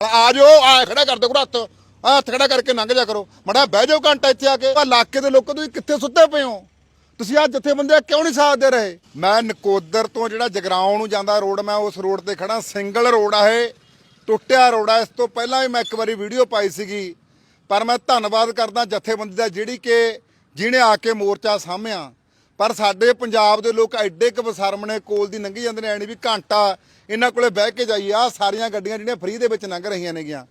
ਆ ਜਾਓ, ਆ ਖੜਾ ਕਰ ਦਿਓ ਕਰੋ ਹੱਥ। ਆ ਹੱਥ ਖੜਾ ਕਰਕੇ ਲੰਘ ਜਾ ਕਰੋ। ਮੜਾ ਬਹਿ ਜਾਓ ਘੰਟਾ ਇੱਥੇ ਆ ਕੇ। ਆਹ ਇਲਾਕੇ ਦੇ ਲੋਕਾਂ ਤੁਸੀਂ ਕਿੱਥੇ ਸੁੱਤੇ ਪਏ ਹੋ? ਤੁਸੀਂ ਆ ਜਥੇਬੰਦੀ ਕਿਉਂ ਨਹੀਂ ਸਾਥ ਦੇ ਰਹੇ? ਮੈਂ ਨਕੋਦਰ ਤੋਂ ਜਿਹੜਾ ਜਗਰਾਉਂ ਨੂੰ ਜਾਂਦਾ ਰੋਡ, ਮੈਂ ਉਸ ਰੋਡ ਤੇ ਖੜਾ ਸਿੰਗਲ ਰੋਡ ਆ ਇਹ। ਟੁੱਟਿਆ ਰੋਡ ਆ। ਇਸ ਤੋਂ ਪਹਿਲਾਂ ਵੀ ਮੈਂ ਇੱਕ ਵਾਰੀ ਵੀਡੀਓ ਪਾਈ ਸੀਗੀ। ਪਰ ਮੈਂ ਧੰਨਵਾਦ ਕਰਦਾ ਜਥੇਬੰਦੀ ਦਾ ਜਿਹੜੀ ਕਿ ਜਿਹਨੇ ਆ ਕੇ ਮੋਰਚਾ ਸਾਹਮਿਆ ਪਰ ਸਾਡੇ ਪੰਜਾਬ ਦੇ ਲੋਕ ਐਡੇ ਕੁ ਬਸਰਮਣੇ ਕੋਲ ਦੀ ਲੰਘੀ ਜਾਂਦੇ ਨੇ ਐਣੀ ਵੀ ਘੰਟਾ ਇਹਨਾਂ ਕੋਲੇ ਬਹਿ ਕੇ ਜਾਈਏ। ਆ ਸਾਰੀਆਂ ਗੱਡੀਆਂ ਜਿਹੜੀਆਂ ਫ੍ਰੀ ਦੇ ਵਿੱਚ ਲੰਘ ਰਹੀਆਂ ਨੇਗੀਆਂ।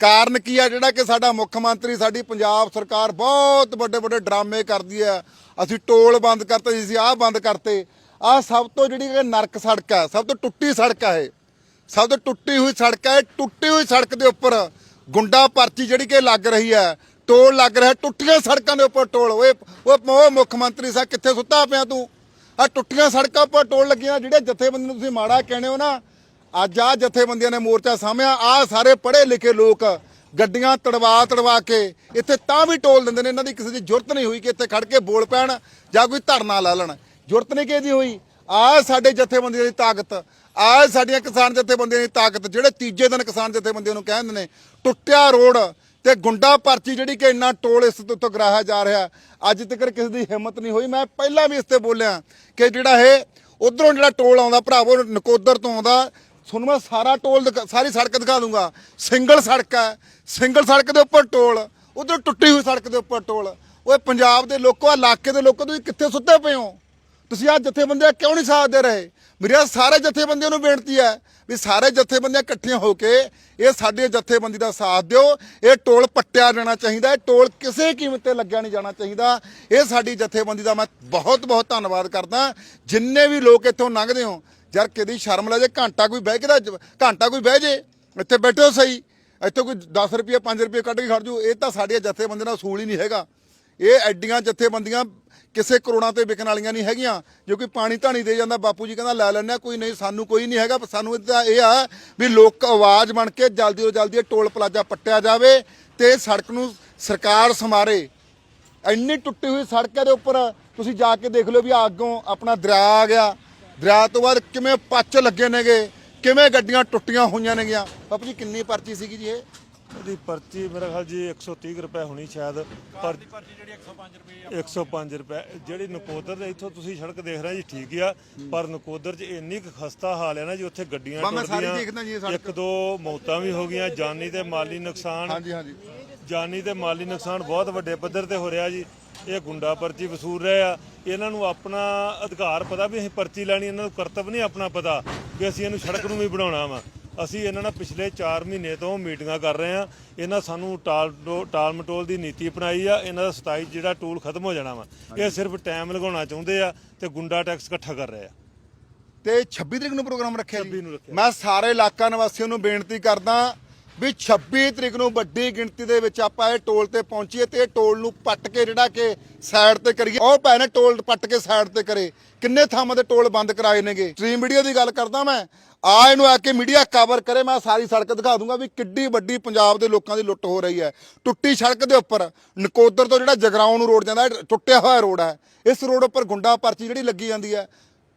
ਕਾਰਨ ਕੀ ਆ ਜਿਹੜਾ ਕਿ ਸਾਡਾ ਮੁੱਖ ਮੰਤਰੀ, ਸਾਡੀ ਪੰਜਾਬ ਸਰਕਾਰ ਬਹੁਤ ਵੱਡੇ ਵੱਡੇ ਡਰਾਮੇ ਕਰਦੀ ਹੈ। ਅਸੀਂ ਟੋਲ ਬੰਦ ਕਰਤੇ ਜੀ ਅਸੀਂ ਆਹ ਬੰਦ ਕਰਤੇ। ਆਹ ਸਭ ਤੋਂ ਜਿਹੜੀ ਕਿ ਨਰਕ ਸੜਕ ਹੈ, ਸਭ ਤੋਂ ਟੁੱਟੀ ਸੜਕ ਹੈ ਇਹ। ਸਭ ਤੋਂ ਟੁੱਟੀ ਹੋਈ ਸੜਕ ਹੈ ਟੁੱਟੀ ਹੋਈ ਸੜਕ ਦੇ ਉੱਪਰ ਗੁੰਡਾ ਪਰਚੀ ਜਿਹੜੀ ਕਿ ਲੱਗ ਰਹੀ ਹੈ, ਟੋਲ ਲੱਗ ਰਿਹਾ, ਟੁੱਟੀਆਂ ਸੜਕਾਂ ਦੇ ਉੱਪਰ ਟੋਲ। ਓਏ ਉਹ ਮੁੱਖ ਮੰਤਰੀ ਸਾਹਿਬ, ਕਿੱਥੇ ਸੁੱਤਾ ਪਿਆ ਤੂੰ? ਆ ਟੁੱਟੀਆਂ ਸੜਕਾਂ ਉੱਪਰ ਟੋਲ ਲੱਗੀਆਂ, ਜਿਹੜੇ ਜਥੇਬੰਦੀ ਨੂੰ ਤੁਸੀਂ ਮਾੜਾ ਕਹਿੰਦੇ ਹੋ ਨਾ, ਅੱਜ ਆ ਜਥੇਬੰਦੀਆਂ ਨੇ ਮੋਰਚਾ ਸਾਹਮਿਆ ਆ ਸਾਰੇ ਪੜ੍ਹੇ ਲਿਖੇ ਲੋਕ ਗੱਡੀਆਂ ਤੜਵਾ ਤੜਵਾ ਕੇ ਇੱਥੇ ਤਾਂ ਵੀ ਟੋਲ ਦਿੰਦੇ ਨੇ, ਇਹਨਾਂ ਦੀ ਕਿਸੇ ਦੀ ਜ਼ਰੂਰਤ ਨਹੀਂ ਹੋਈ ਕਿ ਇੱਥੇ ਖੜ ਕੇ ਬੋਲ ਪੈਣ ਜਾਂ ਕੋਈ ਧਰਨਾ ਲਾ ਲੈਣ। ਜ਼ਰੂਰਤ ਨਹੀਂ ਕਿਹਦੀ ਹੋਈ। ਆ ਸਾਡੇ ਜਥੇਬੰਦੀਆਂ ਦੀ ਤਾਕਤ ਆ ਸਾਡੀਆਂ ਕਿਸਾਨ ਜਥੇਬੰਦੀਆਂ ਦੀ ਤਾਕਤ, ਜਿਹੜੇ ਤੀਜੇ ਦਿਨ ਕਿਸਾਨ ਜਥੇਬੰਦੀਆਂ ਨੂੰ ਕਹਿੰਦੇ ਨੇ, ਟੁੱਟਿਆ ਰੋਡ ਤੇ ਗੁੰਡਾ ਪਰਚੀ ਜਿਹੜੀ ਕਿ ਇੰਨਾ ਟੋਲ ਇਸ ਤੋਂ ਗਰਾਇਆ ਜਾ ਰਿਹਾ, ਅੱਜ ਤੱਕ ਕਿਸੇ ਦੀ ਹਿੰਮਤ ਨਹੀਂ ਹੋਈ। ਮੈਂ ਪਹਿਲਾਂ ਵੀ ਇਸ ਤੇ ਬੋਲਿਆ ਕਿ ਜਿਹੜਾ ਇਹ ਉਧਰੋਂ ਜਿਹੜਾ ਟੋਲ ਆਉਂਦਾ, ਭਰਾਵੋ, ਨਕੋਦਰ ਤੋਂ ਆਉਂਦਾ, ਤੁਹਾਨੂੰ ਮੈਂ ਸਾਰਾ ਟੋਲ ਦਿਖਾ- ਸਾਰੀ ਸੜਕ ਦਿਖਾ ਦੂੰਗਾ। ਸਿੰਗਲ ਸੜਕ ਹੈ, ਸਿੰਗਲ ਸੜਕ ਦੇ ਉੱਪਰ ਟੋਲ, ਉਧਰ ਟੁੱਟੀ ਹੋਈ ਸੜਕ ਦੇ ਉੱਪਰ ਟੋਲ। ਓਏ ਪੰਜਾਬ ਦੇ ਲੋਕੋ ਇਲਾਕੇ ਦੇ ਲੋਕੋ, ਤੁਸੀਂ ਕਿੱਥੇ ਸੁੱਤੇ ਪਏ ਹੋ? ਤੁਸੀਂ ਆ ਜਥੇਬੰਦੀਆਂ ਕਿਉਂ ਨਹੀਂ ਸਾਥ ਦੇ ਰਹੇ? ਮੇਰੇ ਸਾਰੇ ਜਥੇਬੰਦੀਆਂ ਨੂੰ ਬੇਨਤੀ ਹੈ ਵੀ ਸਾਰੇ ਜਥੇਬੰਦੀਆਂ ਇਕੱਠੀਆਂ ਹੋ ਕੇ ਇਹ ਸਾਡੇ ਜਥੇਬੰਦੀ ਦਾ ਸਾਥ ਦਿਓ। ਇਹ ਟੋਲ ਪੱਟਿਆ ਜਾਣਾ ਚਾਹੀਦਾ ਇਹ ਟੋਲ ਕਿਸੇ ਕੀਮਤ ਤੇ ਲੱਗਿਆ ਨਹੀਂ ਜਾਣਾ ਚਾਹੀਦਾ। ਇਹ ਸਾਡੀ ਜਥੇਬੰਦੀ ਦਾ ਮੈਂ ਬਹੁਤ ਬਹੁਤ ਧੰਨਵਾਦ ਕਰਦਾ। ਜਿੰਨੇ ਵੀ ਲੋਕ ਇੱਥੋਂ ਲੰਘਦੇ ਹੋ, ਯਾਰ ਕਿਦੀ ਸ਼ਰਮ ਲੈ ਜੇ, ਘੰਟਾ ਕੋਈ ਬਹਿ ਕੇ ਤਾਂ ਘੰਟਾ ਕੋਈ ਬਹਿ ਜੇ, ਇੱਥੇ ਬੈਠੋ ਸਹੀ। ਇੱਥੋਂ ਕੋਈ 10 ਰੁਪਏ 5 ਰੁਪਏ ਕੱਢ ਕੇ ਖੜ ਜੂ ਇਹ ਤਾਂ ਸਾਡੀਆਂ ਜਥੇਬੰਦੀਆਂ ਦਾ ਅਸੂਲ ਹੀ ਨਹੀਂ ਹੈਗਾ। ਇਹ ਐਡੀਆਂ ਜਥੇਬੰਦੀਆਂ ਕਿਸੇ ਕਰੋੜਾਂ ਤੇ ਵਿਕਣ ਵਾਲੀਆਂ ਨਹੀਂ ਹੈਗੀਆਂ, ਜੋ ਕਿ ਪਾਣੀ ਧਾਣੀ ਦੇ ਜਾਂਦਾ। ਬਾਪੂ ਜੀ ਕਹਿੰਦਾ, ਲੈ ਲੈਣਾ ਕੋਈ ਨਹੀਂ, ਸਾਨੂੰ ਕੋਈ ਨਹੀਂ ਹੈਗਾ, ਪਰ ਸਾਨੂੰ ਇਹਦਾ ਇਹ ਆ ਵੀ ਲੋਕ ਆਵਾਜ਼ ਬਣ ਕੇ ਜਲਦੀ ਤੋਂ ਜਲਦੀ ਇਹ ਟੋਲ ਪਲਾਜ਼ਾ ਪੱਟਿਆ ਜਾਵੇ ਤੇ ਸੜਕ ਨੂੰ ਸਰਕਾਰ ਸਮਾਰੇ ਇੰਨੀ ਟੁੱਟੀ ਹੋਈ ਸੜਕ ਦੇ ਉੱਪਰ, ਤੁਸੀਂ ਜਾ ਕੇ ਦੇਖ ਲਓ ਵੀ ਅੱਗੋਂ ਆਪਣਾ ਦਰਿਆ ਆ ਗਿਆ। ਦਰਿਆ ਤੋਂ ਬਾਅਦ ਕਿਵੇਂ ਪੱਚ ਲੱਗੇ ਨੇਗੇ, ਕਿਵੇਂ ਗੱਡੀਆਂ ਟੁੱਟੀਆਂ ਹੋਈਆਂ ਨੇਗੀਆਂ। ਬਾਪੂ ਜੀ, ਕਿੰਨੀ ਪਰਚੀ ਸੀਗੀ ਜੀ ਇਹ? ਇਹਦੀ ਪਰਚੀ ਮੇਰੇ ਖਿਆਲ ਜੀ 130 ਕੁ ਰੁਪਏ ਹੋਣੀ ਸ਼ਾਇਦ ਪਰ ਪਰਚੀ ਜਿਹੜੀ 105 ਰੁਪਏ 105 ਰੁਪਏ। ਜਿਹੜੀ ਨਕੋਦਰ ਦੇ ਇੱਥੋਂ ਤੁਸੀਂ ਸੜਕ ਦੇਖ ਰਹੇ ਜੀ ਠੀਕ ਆ ਪਰ ਨਕੋਦਰ 'ਚ ਇੰਨੀ ਕੁ ਖਸਤਾ ਹਾਲ ਹੈ ਨਾ ਜੀ ਉੱਥੇ ਗੱਡੀਆਂ ਟੁੱਟਦੀਆਂ। ਇੱਕ ਦੋ ਮੌਤਾਂ ਵੀ ਹੋ ਗਈਆਂ ਜਾਨੀ ਤੇ ਮਾਲੀ ਨੁਕਸਾਨ। ਹਾਂਜੀ ਹਾਂਜੀ। ਜਾਨੀ ਤੇ ਮਾਲੀ ਨੁਕਸਾਨ ਬਹੁਤ ਵੱਡੇ ਪੱਧਰ ਤੇ ਹੋ ਰਿਹਾ ਜੀ। ਇਹ ਗੁੰਡਾ ਪਰਚੀ ਵਸੂਲ ਰਹੇ ਆ। ਇਹਨਾਂ ਨੂੰ ਆਪਣਾ ਅਧਿਕਾਰ ਪਤਾ ਵੀ ਅਸੀਂ ਪਰਚੀ ਲੈਣੀ ਇਹਨਾਂ ਨੂੰ ਕਰਤੱਵ ਨਹੀਂ ਆਪਣਾ ਪਤਾ ਵੀ ਅਸੀਂ ਇਹਨੂੰ ਸੜਕ ਨੂੰ ਵੀ ਬਣਾਉਣਾ ਵਾ। ਅਸੀਂ ਇਹਨਾਂ ਨਾਲ ਪਿਛਲੇ 4 ਮਹੀਨੇ ਤੋਂ ਮੀਟਿੰਗਾਂ ਕਰ ਰਹੇ ਆ ਇਹਨਾਂ ਸਾਨੂੰ ਟਾਲ ਟਾਲ ਮਟੋਲ ਦੀ ਨੀਤੀ ਅਪਣਾਈ ਆ। ਇਹਨਾਂ ਦਾ 27 ਜਿਹੜਾ ਟੂਲ ਖਤਮ ਹੋ ਜਾਣਾ ਵਾ। ਇਹ ਸਿਰਫ ਟਾਈਮ ਲਗਾਉਣਾ ਚਾਹੁੰਦੇ ਆ ਤੇ ਗੁੰਡਾ ਟੈਕਸ ਇਕੱਠਾ ਕਰ ਰਹੇ ਆ। ਤੇ 26 ਤਰੀਕ ਨੂੰ ਪ੍ਰੋਗਰਾਮ ਰੱਖਿਆ 26 ਨੂੰ ਰੱਖਿਆ। ਮੈਂ ਸਾਰੇ ਇਲਾਕਾ ਨਿਵਾਸੀਆਂ ਨੂੰ ਬੇਨਤੀ ਕਰਦਾ ਵੀ 26 ਤਰੀਕ ਨੂੰ ਵੱਡੀ ਗਿਣਤੀ ਦੇ ਵਿੱਚ ਆਪਾਂ ਇਹ ਟੋਲ ਤੇ ਪਹੁੰਚੀਏ ਤੇ ਇਹ ਟੋਲ ਨੂੰ ਪੱਟ ਕੇ ਜਿਹੜਾ ਕਿ ਸਾਈਡ ਤੇ ਕਰੀਏ। ਉਹ ਭੈਣੇ ਟੋਲ ਪੱਟ ਕੇ ਸਾਈਡ ਤੇ ਕਰੇ। ਕਿੰਨੇ ਥਾਵਾਂ ਤੇ ਟੋਲ ਬੰਦ ਕਰਾਏ ਨੇਗੇ? ਸਟ੍ਰੀਮ ਮੀਡੀਆ ਦੀ ਗੱਲ ਕਰਦਾ ਮੈਂ। ਆ ਇਹਨੂੰ ਆ ਕੇ ਮੀਡੀਆ ਕਵਰ ਕਰੇ, ਮੈਂ ਸਾਰੀ ਸੜਕ ਦਿਖਾ ਦੂੰਗਾ ਵੀ ਕਿੱਡੀ ਵੱਡੀ ਪੰਜਾਬ ਦੇ ਲੋਕਾਂ ਦੀ ਲੁੱਟ ਹੋ ਰਹੀ ਹੈ। ਟੁੱਟੀ ਸੜਕ ਦੇ ਉੱਪਰ, ਨਕੋਦਰ ਤੋਂ ਜਿਹੜਾ ਜਗਰਾਉਂ ਨੂੰ ਰੋਡ ਜਾਂਦਾ ਟੁੱਟਿਆ ਹੋਇਆ ਰੋਡ ਹੈ। ਇਸ ਰੋਡ ਉੱਪਰ ਗੁੰਡਾ ਪਰਚੀ ਜਿਹੜੀ ਲੱਗੀ ਜਾਂਦੀ ਹੈ।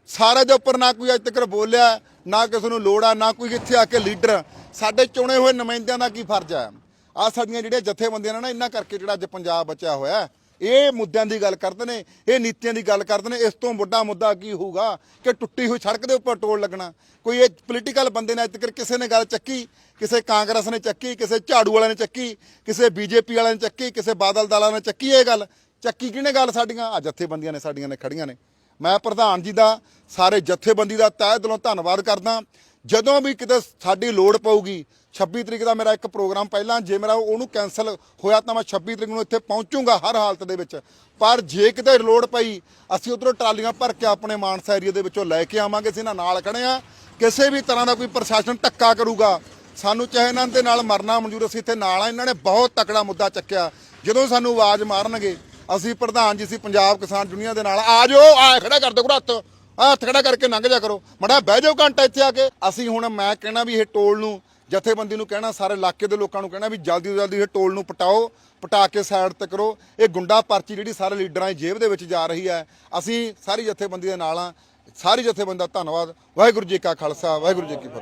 ਸਾਰੇ ਦੇ ਉੱਪਰ ਨਾ ਕੋਈ ਅੱਜ ਤੱਕ ਬੋਲਿਆ। ਨਾ ਕਿਸੇ ਨੂੰ ਲੋੜ ਆ, ਨਾ ਕੋਈ ਇੱਥੇ ਆ ਕੇ ਲੀਡਰ। ਸਾਡੇ ਚੁਣੇ ਹੋਏ ਨੁਮਾਇੰਦਿਆਂ ਦਾ ਕੀ ਫਰਜ਼ ਆ? ਆ ਸਾਡੀਆਂ ਜਿਹੜੀਆਂ ਜਥੇਬੰਦੀਆਂ ਨੇ ਨਾ, ਇਹਨਾਂ ਕਰਕੇ ਜਿਹੜਾ ਅੱਜ ਪੰਜਾਬ ਬਚਿਆ ਹੋਇਆ ਇਹ ਮੁੱਦਿਆਂ ਦੀ ਗੱਲ ਕਰਦੇ ਨੇ, ਇਹ ਨੀਤੀਆਂ ਦੀ ਗੱਲ ਕਰਦੇ ਨੇ, ਇਸ ਤੋਂ ਵੱਡਾ ਮੁੱਦਾ ਕੀ ਹੋਊਗਾ ਕਿ ਟੁੱਟੀ ਹੋਈ ਸੜਕ ਦੇ ਉੱਪਰ ਟੋਲ ਲੱਗਣਾ? ਕੋਈ ਇਹ ਪੋਲੀਟੀਕਲ ਬੰਦੇ ਨੇ ਅੱਜ ਤੱਕ ਕਿਸੇ ਨੇ ਗੱਲ ਚੱਕੀ? ਕਿਸੇ ਕਾਂਗਰਸ ਨੇ ਚੱਕੀ? ਕਿਸੇ ਝਾੜੂ ਵਾਲਿਆਂ ਨੇ ਚੱਕੀ? ਕਿਸੇ ਬੀਜੇਪੀ ਵਾਲਿਆਂ ਨੇ ਚੱਕੀ? ਕਿਸੇ ਬਾਦਲ ਦਲਾਂ ਨੇ ਚੱਕੀ ਇਹ ਗੱਲ? ਚੱਕੀ ਕਿਹਨੇ ਗੱਲ ਸਾਡੀਆਂ? ਆ ਜਥੇਬੰਦੀਆਂ ਨੇ, ਸਾਡੀਆਂ ਨੇ ਖੜੀਆਂ ਨੇ। ਮੈਂ ਪ੍ਰਧਾਨ ਜੀ ਦਾ ਸਾਰੇ ਜਥੇਬੰਦੀ ਦਾ ਤਹਿ ਦਿਲੋਂ ਧੰਨਵਾਦ ਕਰਦਾ। ਜਦੋਂ ਵੀ ਕਿਤੇ ਸਾਡੀ ਲੋੜ ਪਊਗੀ 26 ਤਰੀਕ ਦਾ ਮੇਰਾ ਇੱਕ ਪ੍ਰੋਗਰਾਮ ਪਹਿਲਾਂ ਜੇ ਮੇਰਾ ਉਹਨੂੰ ਕੈਨਸਲ ਹੋਇਆ ਤਾਂ ਮੈਂ 26 ਤਰੀਕ ਨੂੰ ਇੱਥੇ ਪਹੁੰਚੂੰਗਾ ਹਰ ਹਾਲਤ ਦੇ ਵਿੱਚ। ਪਰ ਜੇ ਕਿਤੇ ਲੋੜ ਪਈ, ਅਸੀਂ ਉਧਰੋਂ ਟਰਾਲੀਆਂ ਭਰ ਕੇ ਆਪਣੇ ਮਾਨਸਾ ਏਰੀਆ ਦੇ ਵਿੱਚੋਂ ਲੈ ਕੇ ਆਵਾਂਗੇ, ਅਸੀਂ ਇਹਨਾਂ ਨਾਲ ਖੜੇ ਆ ਕਿਸੇ ਵੀ ਤਰ੍ਹਾਂ ਦਾ ਕੋਈ ਪ੍ਰਸ਼ਾਸਨ ਧੱਕਾ ਕਰੂਗਾ, ਸਾਨੂੰ ਚਾਹੇ ਇਹਨਾਂ ਦੇ ਨਾਲ ਮਰਨਾ ਮਨਜ਼ੂਰ ਅਸੀਂ ਇੱਥੇ ਨਾਲ ਆ ਇਹਨਾਂ ਨੇ ਬਹੁਤ ਤਕੜਾ ਮੁੱਦਾ ਚੱਕਿਆ। ਜਦੋਂ ਸਾਨੂੰ ਆਵਾਜ਼ ਮਾਰਨਗੇ ਅਸੀਂ ਪ੍ਰਧਾਨ ਜੀ ਸੀ ਪੰਜਾਬ ਕਿਸਾਨ ਯੂਨੀਅਨ ਦੇ ਨਾਲ। ਆ ਜਾਓ, ਆ ਖੜਾ ਕਰ ਦਿਓ ਕਰੋ ਹੱਥ। ਆਹ ਹੱਥ ਖੜਾ ਕਰਕੇ ਲੰਘ ਜਾ ਕਰੋ। ਮੜਾ ਬਹਿ ਜਾਓ ਘੰਟਾ ਇੱਥੇ ਆ ਕੇ। ਅਸੀਂ ਹੁਣ ਮੈਂ ਕਹਿਣਾ ਵੀ ਇਹ ਟੋਲ ਨੂੰ, ਜਥੇਬੰਦੀ ਨੂੰ ਕਹਿਣਾ, ਸਾਰੇ ਇਲਾਕੇ ਦੇ ਲੋਕਾਂ ਨੂੰ ਕਹਿਣਾ ਵੀ ਜਲਦੀ ਤੋਂ ਜਲਦੀ ਇਹ ਟੋਲ ਨੂੰ ਪਟਾਓ, ਪਟਾ ਕੇ ਸਾਈਡ ਤੇ ਕਰੋ। ਇਹ ਗੁੰਡਾ ਪਰਚੀ ਜਿਹੜੀ ਸਾਰੇ ਲੀਡਰਾਂ ਦੀ ਜੇਬ ਦੇ ਵਿੱਚ ਜਾ ਰਹੀ ਹੈ। ਅਸੀਂ ਸਾਰੀ ਜਥੇਬੰਦੀ ਦੇ ਨਾਲ ਆ ਸਾਰੀ ਜਥੇਬੰਦੀ ਦਾ ਧੰਨਵਾਦ। ਵਾਹਿਗੁਰੂ ਜੀ ਕਾ ਖਾਲਸਾ, ਵਾਹਿਗੁਰੂ ਜੀ ਕੀ ਫਤਿਹ।